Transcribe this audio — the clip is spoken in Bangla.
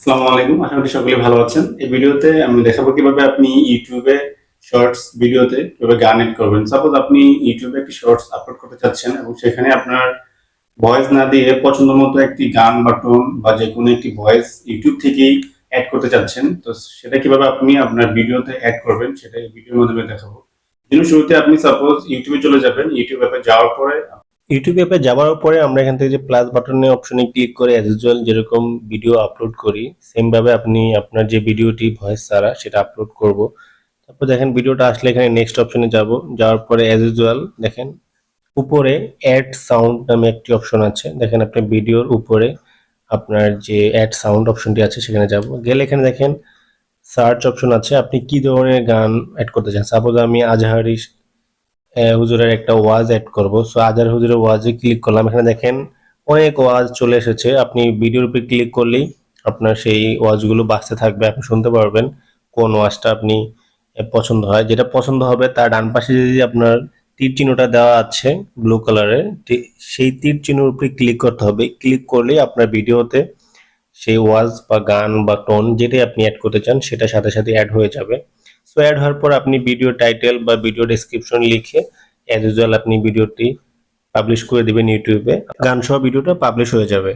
আসসালামু আলাইকুম। আশা করি সকলে ভালো আছেন। এই ভিডিওতে আমি দেখাবো কীভাবে আপনি ইউটিউবে শর্টস ভিডিওতে কীভাবে গান এড করবেন। সাপোজ আপনি ইউটিউবে একটি শর্টস আপলোড করতে চাচ্ছেন এবং সেখানে আপনার ভয়েস না দিয়ে পছন্দ মতো একটি গান বা যে কোনো একটি ভয়েস ইউটিউব থেকেই অ্যাড করতে চাচ্ছেন, তো সেটা কীভাবে আপনি আপনার ভিডিওতে অ্যাড করবেন, সেটা এই ভিডিওর মাধ্যমে দেখাবো। শুরুতে আপনি সাপোজ ইউটিউবে চলে যাবেন, ইউটিউব অ্যাপে যাওয়ার পরে ইউটিউব অ্যাপে যাওয়ার পরে আমরা এখান থেকে যে প্লাস বাটনের অপশনে ক্লিক করে অ্যাজ ইউজুয়াল যেরকম ভিডিও আপলোড করি সেম ভাবে আপনি আপনার যে ভিডিওটি ভয়েস ছাড়া সেটা আপলোড করব। তারপর দেখেন ভিডিওটা আসলে এখানে নেক্সট অপশনে যাব। যাওয়ার পরে অ্যাজ ইউজুয়াল দেখেন উপরে অ্যাড সাউন্ড নামে একটি অপশন আছে। দেখেন আপনি ভিডিওর উপরে আপনার যে অ্যাড সাউন্ড অপশনটি আছে সেখানে যাব। গেলে এখানে দেখেন সার্চ অপশন আছে। আপনি কি ধরনের গান অ্যাড করতে চান? সাপোজ আমি আজহারি হুজুরের একটা ওয়াজ অ্যাড করব। সো আজহার হুজুরের ওয়াজে ক্লিক করলাম। এখানে দেখেন অনেক ওয়াজ চলে এসেছে। আপনি ভিডিওর উপরে ক্লিক করলেই আপনার সেই ওয়াজগুলো বাঁচতে থাকবে। আপনি শুনতে পারবেন কোন ওয়াজটা আপনি পছন্দ হয়। যেটা পছন্দ হবে তার ডান পাশে যদি আপনার তীর চিহ্নটা দেওয়া আছে ব্লু কালারের সেই তীর চিহ্নের উপরে ক্লিক করতে হবে। ক্লিক করলেই আপনার ভিডিওতে সেই ওয়াজ বা গান বা টোন যেটাই আপনি অ্যাড করতে চান, সেটা সাথে সাথে অ্যাড হয়ে যাবে। সো অ্যাড হওয়ার পর আপনি ভিডিও টাইটেল বা ভিডিও ডেসক্রিপশন লিখে অ্যাজ ইউজুয়াল আপনি ভিডিওটি পাবলিশ করে দিবেন ইউটিউবে। গান সহ ভিডিওটা পাবলিশ হয়ে যাবে।